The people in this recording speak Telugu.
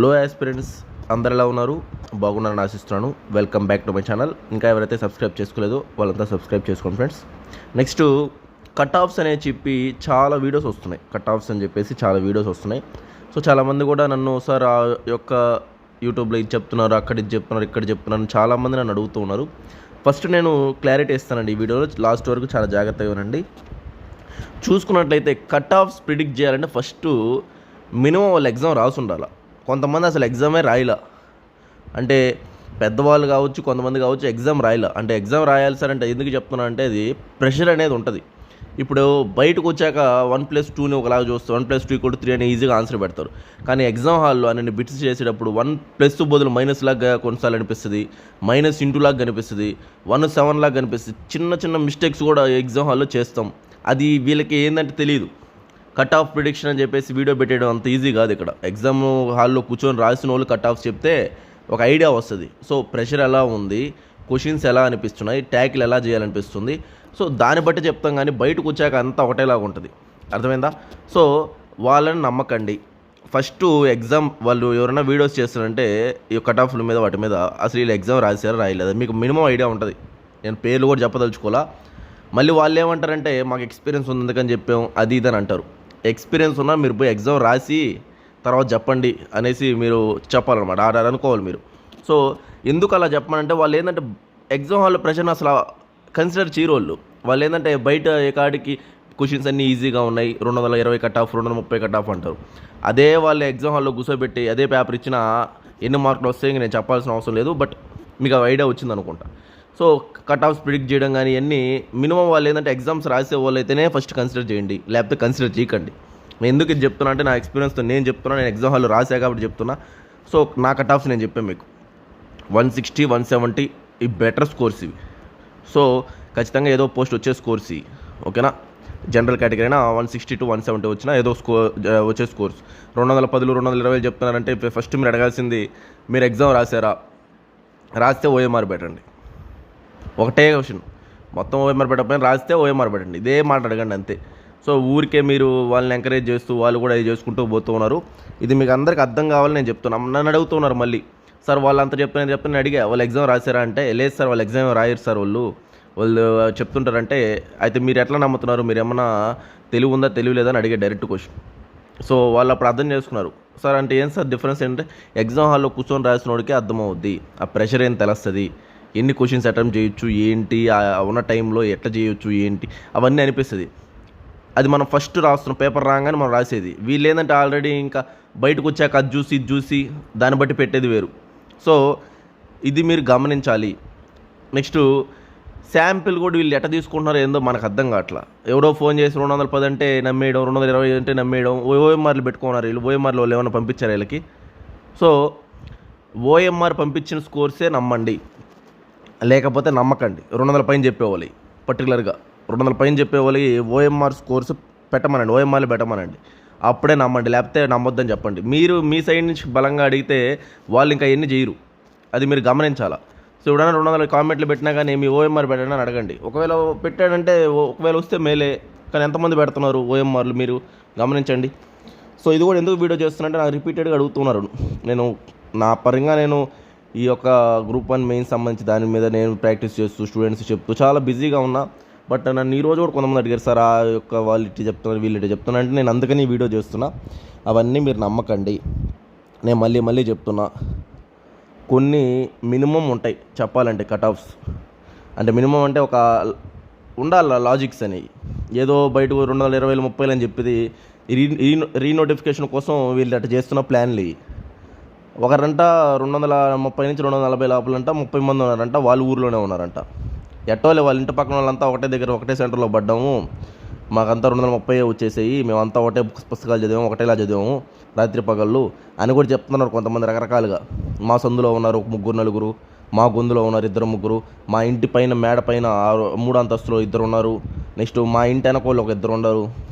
లో యాస్పిరెంట్స్ అందరు ఎలా ఉన్నారు? బాగున్నారని ఆశిస్తున్నాను. Welcome back to my channel ఇంకా ఎవరైతే సబ్స్క్రైబ్ చేసుకోలేదో వాళ్ళంతా సబ్స్క్రైబ్ చేసుకోండి ఫ్రెండ్స్ నెక్స్ట్ కట్ ఆఫ్స్ అనే చెప్పి చాలా వీడియోస్ వస్తున్నాయి. కట్ ఆఫ్స్ అని చెప్పేసి చాలా వీడియోస్ వస్తున్నాయి. సో చాలామంది కూడా నన్ను సార్ ఆ యొక్క యూట్యూబ్లో ఇది చెప్తున్నారు అక్కడ ఇది చెప్తున్నారు ఇక్కడ చెప్తున్నారు చాలామంది నన్ను అడుగుతూ ఉన్నారు. ఫస్ట్ నేను క్లారిటీ ఇస్తానండి ఈ వీడియోలో లాస్ట్ వరకు చాలా జాగ్రత్తగా ఉండండి. చూసుకున్నట్లయితే కట్ ఆఫ్స్ ప్రిడిక్ట్ చేయాలంటే ఫస్ట్ మినిమం వాళ్ళు ఎగ్జామ్ రాసి ఉండాలి కొంతమంది అసలు ఎగ్జామే రాయలా. అంటే పెద్దవాళ్ళు కావచ్చు కొంతమంది కావచ్చు ఎగ్జామ్ రాయలా. అంటే ఎగ్జామ్ రాయాలి సార్ అంటే ఎందుకు చెప్తున్నా అంటే అది ప్రెషర్ అనేది ఉంటుంది. ఇప్పుడు బయటకు వచ్చాక వన్ ప్లస్ టూని ఒకలాగా చూస్తారు. వన్ ప్లస్ టూ కూడా త్రీ అని ఈజీగా ఆన్సర్ పెడతారు. కానీ ఎగ్జామ్ హాల్లో అని బిట్స్ చేసేటప్పుడు వన్ ప్లస్ బదులు మైనస్ లాగా కొన్నిసార్లు అనిపిస్తుంది మైనస్ ఇంటూ లాగా కనిపిస్తుంది. వన్ సెవెన్ లాగా కనిపిస్తుంది. చిన్న చిన్న మిస్టేక్స్ కూడా ఎగ్జామ్ హాల్లో చేస్తాం. అది వీళ్ళకి ఏంటంటే తెలియదు కట్ ఆఫ్ ప్రిడిక్షన్ అని చెప్పేసి వీడియో పెట్టేయడం అంత ఈజీ కాదు ఇక్కడ. ఎగ్జామ్ హాల్లో కూర్చొని రాసిన వాళ్ళు కట్ ఆఫ్ చెప్తే ఒక ఐడియా వస్తుంది. సో ప్రెషర్ ఎలా ఉంది? క్వశ్చన్స్ ఎలా అనిపిస్తున్నాయి? ట్యాకిల్ ఎలా చేయాలనిపిస్తుంది? సో దాన్ని బట్టి చెప్తాం కానీ బయటకు వచ్చాక అంతా ఒకటేలాగా ఉంటుంది. అర్థమైందా? సో వాళ్ళని నమ్మకండి. ఫస్ట్ ఎగ్జామ్ వాళ్ళు ఎవరైనా వీడియోస్ చేస్తారంటే ఈ కట్ ఆఫ్ల మీద వాటి మీద అసలు వీళ్ళు ఎగ్జామ్ రాశారా రాయలేదు? మీకు మినిమం ఐడియా ఉంటుంది. నేను పేర్లు కూడా చెప్పదలుచుకోవాలా? మళ్ళీ వాళ్ళు ఏమంటారంటే మాకు ఎక్స్పీరియన్స్ ఉంది అందుకని చెప్పాం. అది ఇది అని అంటారు. ఎక్స్పీరియన్స్ ఉన్నా మీరు పోయి ఎగ్జామ్ రాసి తర్వాత చెప్పండి అనేసి మీరు చెప్పాలన్నమాట. ఆడ అనుకోవాలి మీరు. సో ఎందుకు అలా చెప్పమనంటే వాళ్ళు ఏంటంటే ఎగ్జామ్ హాల్లో ప్రెషర్ అసలు కన్సిడర్ చేయరోళ్ళు. వాళ్ళు వాళ్ళు ఏంటంటే బయట ఏ కాడికి క్వశ్చన్స్ అన్నీ ఈజీగా ఉన్నాయి. రెండు వందల ఇరవై కట్ ఆఫ్ రెండు వందల ముప్పై కట్ ఆఫ్ అంటారు. అదే వాళ్ళు ఎగ్జామ్ హాల్లో కూర్చోబెట్టి అదే పేపర్ ఇచ్చినా ఎన్ని మార్కులు వస్తాయి నేను చెప్పాల్సిన అవసరం లేదు. బట్ మీకు ఆ ఐడియా వచ్చింది అనుకుంటా సో కట్ ఆఫ్స్ ప్రిడిక్ట్ చేయడం కానీ ఇవన్నీ మినిమం వాళ్ళు ఏంటంటే ఎగ్జామ్స్ రాసే వాళ్ళు అయితేనే ఫస్ట్ కన్సిడర్ చేయండి. లేకపోతే కన్సిడర్ చేయకండి. నేను ఎందుకు ఇది చెప్తున్నా అంటే నా ఎక్స్పీరియన్స్తో నేను చెప్తున్నా నేను ఎగ్జామ్ హాల్లో రాసా కాబట్టి చెప్తున్నా. సో నా కట్ ఆఫ్స్ నేను చెప్పాను మీకు. వన్ సిక్స్టీ వన్ సెవెంటీ ఈ బెటర్ స్కోర్స్ ఇవి. సో ఖచ్చితంగా ఏదో పోస్ట్ వచ్చే స్కోర్స్ ఇవి. ఓకేనా? జనరల్ కేటగిరీ అయినా one sixty two one seventy వచ్చినా ఏదో స్కోర్ వచ్చే స్కోర్స్ రెండు వందల పదులు రెండు వందల ఇరవై చెప్తున్నారంటే ఫస్ట్ మీరు అడగాల్సింది మీరు ఎగ్జామ్ రాసారా రాస్తే ఓఎంఆర్ బెటర్ అండి ఒకటే క్వశ్చన్. మొత్తం ఓఎంఆర్ పెట్టకపోయినా రాస్తే ఓఎంఆర్ పెట్టండి. ఇదే మాట అడగండి అంతే. సో ఊరికే మీరు వాళ్ళని ఎంకరేజ్ చేస్తూ వాళ్ళు కూడా ఇది చేసుకుంటూ పోతూ ఉన్నారు. ఇది మీకు అందరికి అర్థం కావాలని నేను చెప్తున్నాను నన్ను అడుగుతున్నారు మళ్ళీ. సార్ వాళ్ళు అంత చెప్తున్నారు చెప్తున్నా అడిగా. వాళ్ళు ఎగ్జామ్ రాశారా? అంటే లేదు సార్ వాళ్ళు ఎగ్జామ్ రాయరు సార్ వాళ్ళు. వాళ్ళు చెప్తుంటారంటే అయితే మీరు ఎట్లా నమ్ముతున్నారు? మీరు ఏమన్నా తెలివి ఉందా తెలివి లేదా? అని అడిగే డైరెక్ట్ క్వశ్చన్ సో వాళ్ళు అప్పుడు అర్థం చేసుకున్నారు. సార్ అంటే ఏం సార్ డిఫరెన్స్ ఏంటంటే ఎగ్జామ్ హాల్లో కూర్చొని రాసినోడికి అర్థమవుద్ది. ఆ ప్రెషర్ ఏం తెలుస్తుంది? ఎన్ని క్వశ్చన్స్ అటెంప్ట్ చేయొచ్చు ఏంటి ఉన్న టైంలో ఎట్లా చేయొచ్చు ఏంటి అవన్నీ అనిపిస్తుంది. అది మనం ఫస్ట్ రాస్తున్న పేపర్ రాగానే మనం రాసేది. వీళ్ళు ఏంటంటే ఆల్రెడీ ఇంకా బయటకు వచ్చాక అది చూసి ఇది చూసి దాన్ని బట్టి పెట్టేది వేరు. సో ఇది మీరు గమనించాలి. నెక్స్ట్ శాంపిల్ కూడా వీళ్ళు ఎట్ట తీసుకుంటున్నారో ఏందో మనకు అర్థం కావట్లా. ఎవరో ఫోన్ చేసి రెండు వందల పది అంటే నమ్మేయడం రెండు వందల ఇరవై అంటే నమ్మేయడం ఓఎంఆర్లు పెట్టుకున్నారు వీళ్ళు. ఓఎంఆర్లు వాళ్ళు ఏమైనా పంపించారు వీళ్ళకి? సో ఓఎంఆర్ పంపించిన స్కోర్సే నమ్మండి. లేకపోతే నమ్మకండి. రెండు వందల పైన చెప్పేవాళ్ళు. పర్టికులర్గా రెండు వందల పైన చెప్పేవాలి ఓఎంఆర్ స్కోర్స్ పెట్టమనండి ఓఎంఆర్లు పెట్టమనండి. అప్పుడే నమ్మండి. లేకపోతే నమ్మొద్దని చెప్పండి. మీరు మీ సైడ్ నుంచి బలంగా అడిగితే వాళ్ళు ఇంకా ఎన్ని చేయరు. అది మీరు గమనించాలా. సో ఎవడన్నా రెండు వందల కామెంట్లు పెట్టినా కానీ మీ ఓఎంఆర్ పెట్టండి అని అడగండి. ఒకవేళ పెట్టాడంటే ఒకవేళ వస్తే మేలే. కానీ ఎంతమంది పెడుతున్నారు ఓఎంఆర్లు మీరు? గమనించండి. సో ఇది కూడా ఎందుకు వీడియో చేస్తున్నంటే నాకు రిపీటెడ్గా అడుగుతున్నారు. నేను నా పరంగా నేను ఈ యొక్క గ్రూప్ వన్ మెయిన్ సంబంధించి దాని మీద నేను ప్రాక్టీస్ చేస్తూ స్టూడెంట్స్ చెప్తూ చాలా బిజీగా ఉన్నా. బట్ నన్ను ఈరోజు కూడా కొంతమంది అడిగారు సార్ ఆ యొక్క వాళ్ళు ఇటు చెప్తున్నారు వీళ్ళు ఇటు చెప్తున్నారు అంటే నేను అందుకని వీడియో చేస్తున్నా. అవన్నీ మీరు నమ్మకండి. నేను మళ్ళీ మళ్ళీ చెప్తున్నా. కొన్ని మినిమం ఉంటాయి చెప్పాలంటే కట్ ఆఫ్స్ అంటే మినిమం అంటే ఒక ఉండాలి లాజిక్స్ అనేవి ఏదో బయటకు రెండు వందల ఇరవై ముప్పై అని చెప్పేది రీ రీనోటిఫికేషన్ కోసం వీళ్ళు అట్లా చేస్తున్న ప్లాన్లు ఇవి. ఒకరంట రెండు వందల ముప్పై నుంచి రెండు వందల నలభై లోపలంట ముప్పై మంది ఉన్నారంట వాళ్ళు ఊర్లోనే ఉన్నారంట. ఎట్టోలే వాళ్ళ ఇంటి పక్కన వాళ్ళంతా ఒకటే దగ్గర ఒకటే సెంటర్లో పడ్డాము. మాకంతా రెండు వందల ముప్పై వచ్చేసాయి మేమంతా ఒకటే బుక్స్ పుస్తకాలు చదివాము ఒకటేలా చదివాము రాత్రి పగళ్ళు. అని కూడా చెప్తున్నారు కొంతమంది రకరకాలుగా. మా సందులో ఉన్నారు ఒక ముగ్గురు నలుగురు మా గొంతులో ఉన్నారు ఇద్దరు ముగ్గురు మా ఇంటి పైన మేడ పైన ఆరు మూడు అంతస్తులో ఇద్దరు ఉన్నారు. నెక్స్ట్ మా ఇంటి వెనకోళ్ళు ఒక ఇద్దరు ఉన్నారు.